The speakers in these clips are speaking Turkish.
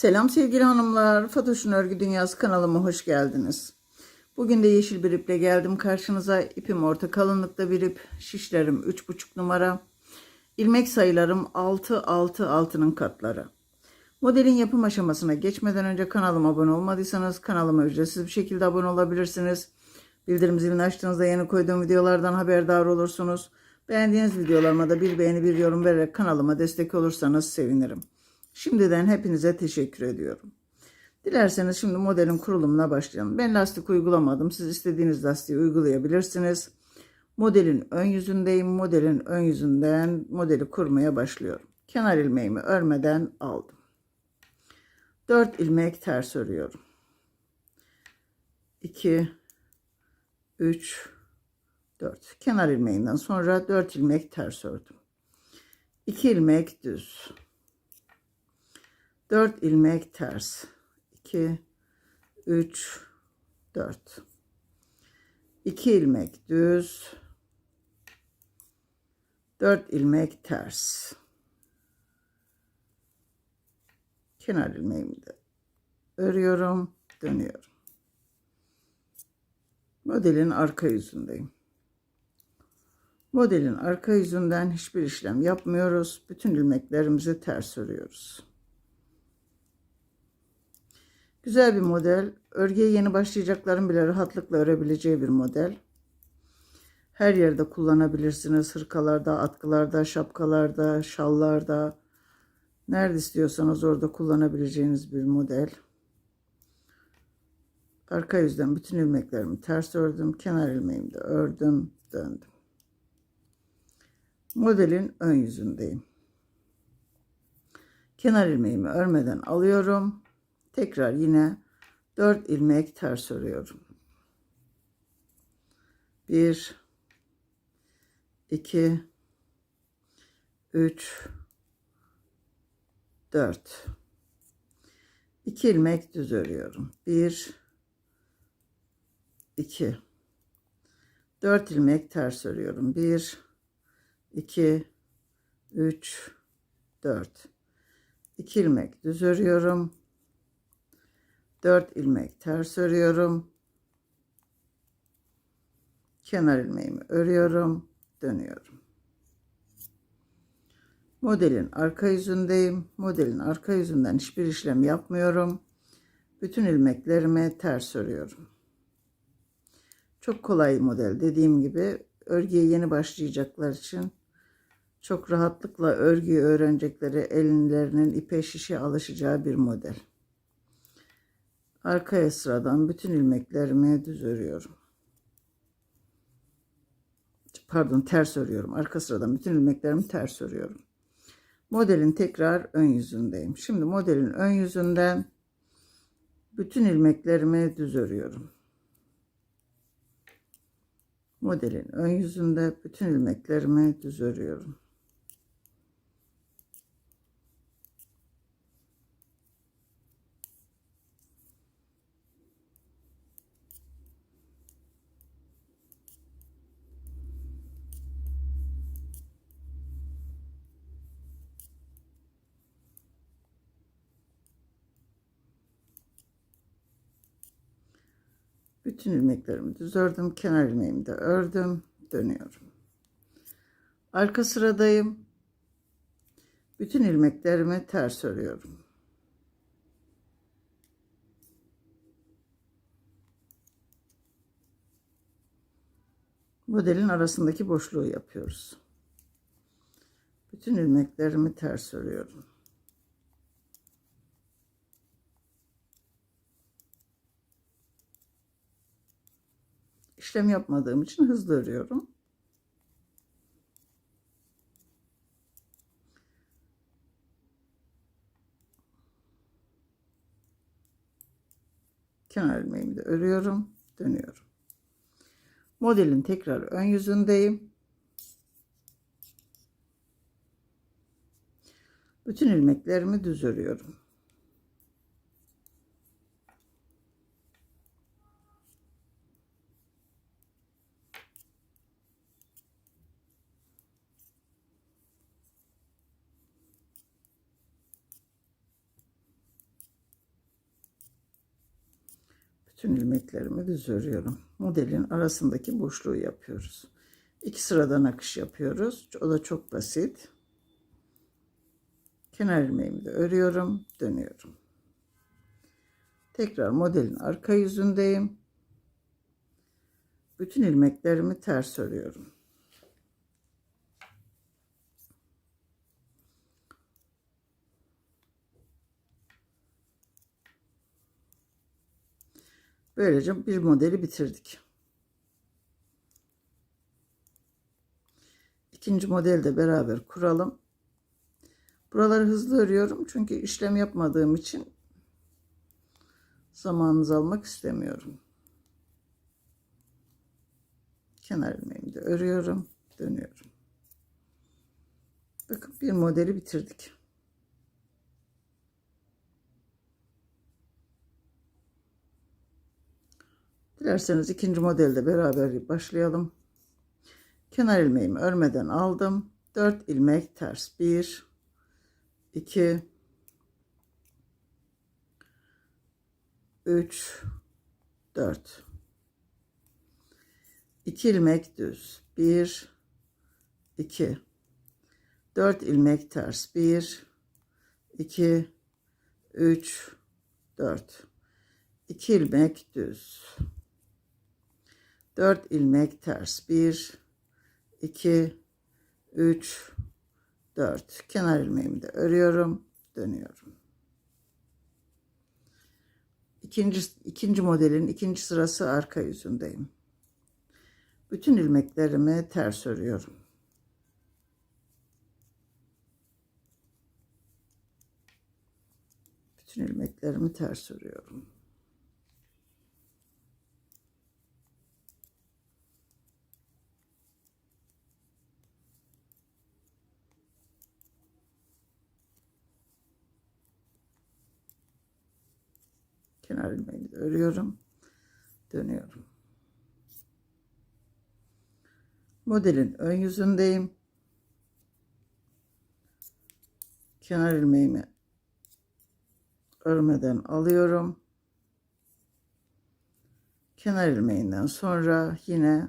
Selam sevgili hanımlar. Fatoş'un Örgü Dünyası kanalıma hoş geldiniz. Bugün de yeşil bir iple geldim karşınıza. İpim orta kalınlıkta bir ip. Şişlerim 3,5 numara. İlmek sayılarım 6 6 6'nın katları. Modelin yapım aşamasına geçmeden önce kanalıma abone olmadıysanız kanalıma ücretsiz bir şekilde abone olabilirsiniz. Bildirim zilini açtığınızda yeni koyduğum videolardan haberdar olursunuz. Beğendiğiniz videolarıma da bir beğeni bir yorum vererek kanalıma destek olursanız sevinirim. Şimdiden hepinize teşekkür ediyorum. Dilerseniz şimdi modelin kurulumuna başlayalım. Ben lastik uygulamadım. Siz istediğiniz lastiği uygulayabilirsiniz. Modelin ön yüzündeyim. Modelin ön yüzünden modeli kurmaya başlıyorum. Kenar ilmeğimi örmeden aldım. 4 ilmek ters örüyorum. 2 3 4 kenar ilmeğinden sonra 4 ilmek ters ördüm. 2 ilmek düz. 4 ilmek ters. 2 3 4 2 ilmek düz. 4 ilmek ters. Kenar ilmeğimi de örüyorum, dönüyorum. Modelin arka yüzündeyim. Modelin arka yüzünden hiçbir işlem yapmıyoruz. Bütün ilmeklerimizi ters örüyoruz. Güzel bir model. Örgüye yeni başlayacakların bile rahatlıkla örebileceği bir model. Her yerde kullanabilirsiniz. Hırkalarda, atkılarda, şapkalarda, şallarda. Nerede istiyorsanız orada kullanabileceğiniz bir model. Arka yüzden bütün ilmeklerimi ters ördüm. Kenar ilmeğimi de ördüm, döndüm. Modelin ön yüzündeyim. Kenar ilmeğimi örmeden alıyorum. Tekrar yine 4 ilmek ters örüyorum. 1 2 3 4 2 ilmek düz örüyorum. 1 2 4 ilmek ters örüyorum. 1 2 3 4 2 ilmek düz örüyorum. 4 ilmek ters örüyorum. Kenar ilmeğimi örüyorum, dönüyorum. Modelin arka yüzündeyim. Modelin arka yüzünden hiçbir işlem yapmıyorum. Bütün ilmeklerimi ters örüyorum. Çok kolay model dediğim gibi örgüye yeni başlayacaklar için çok rahatlıkla örgüyü öğrenecekleri ellerinin ipe şişe alışacağı bir model. Arkaya sıradan bütün ilmeklerimi düz örüyorum. Pardon ters örüyorum. Arka sıradan bütün ilmeklerimi ters örüyorum. Modelin tekrar ön yüzündeyim. Şimdi modelin ön yüzünden bütün ilmeklerimi düz örüyorum. Modelin ön yüzünde bütün ilmeklerimi düz örüyorum. Bütün ilmeklerimi düz ördüm. Kenar ilmeğimi de ördüm. Dönüyorum. Arka sıradayım. Bütün ilmeklerimi ters örüyorum. Modelin arasındaki boşluğu yapıyoruz. Bütün ilmeklerimi ters örüyorum. İşlem yapmadığım için hızlı örüyorum. Kenar ilmeğimi de örüyorum, dönüyorum. Modelin tekrar ön yüzündeyim. Bütün ilmeklerimi düz örüyorum. Bütün ilmeklerimi düz örüyorum. Modelin arasındaki boşluğu yapıyoruz. İki sıradan akış yapıyoruz. O da çok basit. Kenar ilmeğimi de örüyorum, dönüyorum. Tekrar modelin arka yüzündeyim. Bütün ilmeklerimi ters örüyorum. Böylece bir modeli bitirdik. İkinci modeli de beraber kuralım. Buraları hızlı örüyorum çünkü işlem yapmadığım için zamanınızı almak istemiyorum. Kenar ilmeğimi de örüyorum, dönüyorum. Bakın bir modeli bitirdik. Dilerseniz ikinci modelde beraber başlayalım. Kenar ilmeğimi örmeden aldım. 4 ilmek ters. 1 2 3 4 2 ilmek düz. 1 2 4 ilmek ters. 1 2 3 4 2 ilmek düz. 4 ilmek ters. 1 2 3 4 kenar ilmeğimi de örüyorum. Dönüyorum. İkinci ikinci modelin ikinci sırası arka yüzündeyim. Bütün ilmeklerimi ters örüyorum. Bütün ilmeklerimi ters örüyorum örüyorum. Dönüyorum. Modelin ön yüzündeyim. Kenar ilmeğimi örmeden alıyorum. Kenar ilmeğinden sonra yine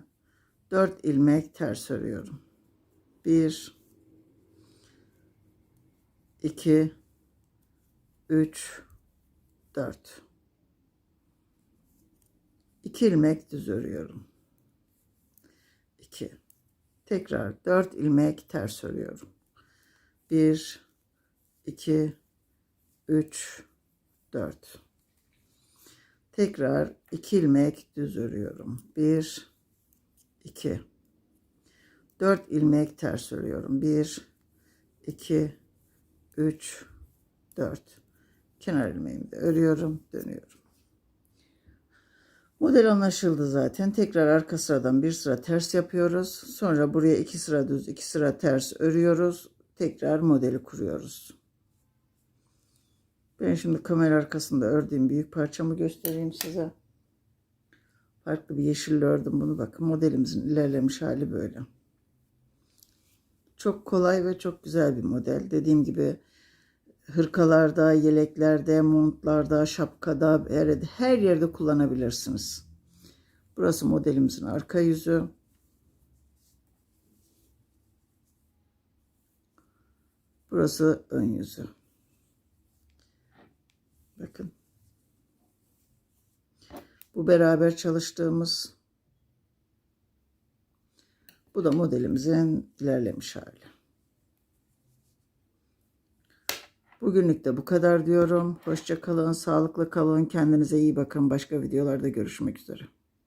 4 ilmek ters örüyorum. 1 2 3 4 2 ilmek düz örüyorum. 2 tekrar 4 ilmek ters örüyorum. 1 2 3 4 tekrar 2 ilmek düz örüyorum. 1 2 4 ilmek ters örüyorum. 1 2 3 4 kenar ilmeğimi de örüyorum, dönüyorum. Model anlaşıldı zaten. Tekrar arka sıradan bir sıra ters yapıyoruz. Sonra buraya iki sıra düz, iki sıra ters örüyoruz. Tekrar modeli kuruyoruz. Ben şimdi kamera arkasında ördüğüm büyük parçamı göstereyim size. Farklı bir yeşille ördüm bunu. Bakın modelimizin ilerlemiş hali böyle. Çok kolay ve çok güzel bir model. Dediğim gibi hırkalarda, yeleklerde, montlarda, şapkada, berede, her yerde kullanabilirsiniz. Burası modelimizin arka yüzü. Burası ön yüzü. Bakın. Bu beraber çalıştığımız bu da modelimizin ilerlemiş hali. Bugünlük de bu kadar diyorum. Hoşça kalın, sağlıklı kalın, kendinize iyi bakın. Başka videolarda görüşmek üzere.